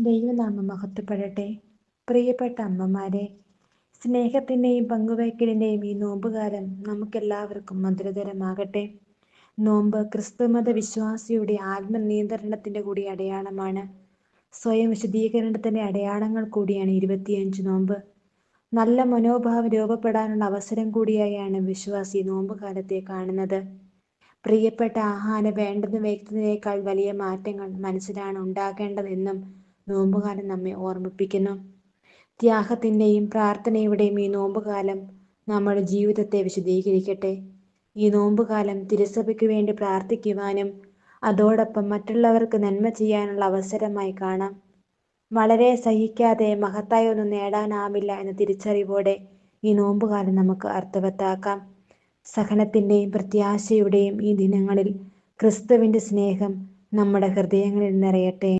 ദൈവനാമം മഹത്വപ്പെടട്ടെ പ്രിയപ്പെട്ട അമ്മമാരെ സ്നേഹത്തിന്റെയും പങ്കുവയ്ക്കലിന്റെയും ഈ നോമ്പുകാലം നമുക്കെല്ലാവർക്കും മധുരതരമാകട്ടെ നോമ്പ് ക്രിസ്തുമത വിശ്വാസിയുടെ ആത്മനിയന്ത്രണത്തിന്റെ കൂടി അടയാളമാണ്. സ്വയം വിശദീകരണത്തിന്റെ അടയാളങ്ങൾ കൂടിയാണ് ഇരുപത്തിയഞ്ച് നോമ്പ്. നല്ല മനോഭാവം രൂപപ്പെടാനുള്ള അവസരം കൂടിയായാണ് വിശ്വാസി നോമ്പുകാലത്തെ കാണുന്നത്. പ്രിയപ്പെട്ട ആഹാരം വേണ്ടെന്ന് വയ്ക്കുന്നതിനേക്കാൾ വലിയ മാറ്റങ്ങൾ മനസ്സിലാണ് ഉണ്ടാകേണ്ടതെന്നും നോമ്പുകാലം നമ്മെ ഓർമ്മിപ്പിക്കുന്നു. ത്യാഗത്തിന്റെയും പ്രാർത്ഥനയുടെയും ഈ നോമ്പുകാലം നമ്മുടെ ജീവിതത്തെ വിശദീകരിക്കട്ടെ. ഈ നോമ്പുകാലം തിരുസഭയ്ക്ക് വേണ്ടി പ്രാർത്ഥിക്കുവാനും അതോടൊപ്പം മറ്റുള്ളവർക്ക് നന്മ ചെയ്യാനുള്ള അവസരമായി കാണാം. വളരെ സഹിക്കാതെ മഹത്തായ ഒന്നും നേടാനാവില്ല എന്ന തിരിച്ചറിവോടെ ഈ നോമ്പുകാലം നമുക്ക് അർത്ഥവത്താക്കാം. സഹനത്തിന്റെയും പ്രത്യാശയുടെയും ഈ ദിനങ്ങളിൽ ക്രിസ്തുവിന്റെ സ്നേഹം നമ്മുടെ ഹൃദയങ്ങളിൽ നിറയട്ടെ.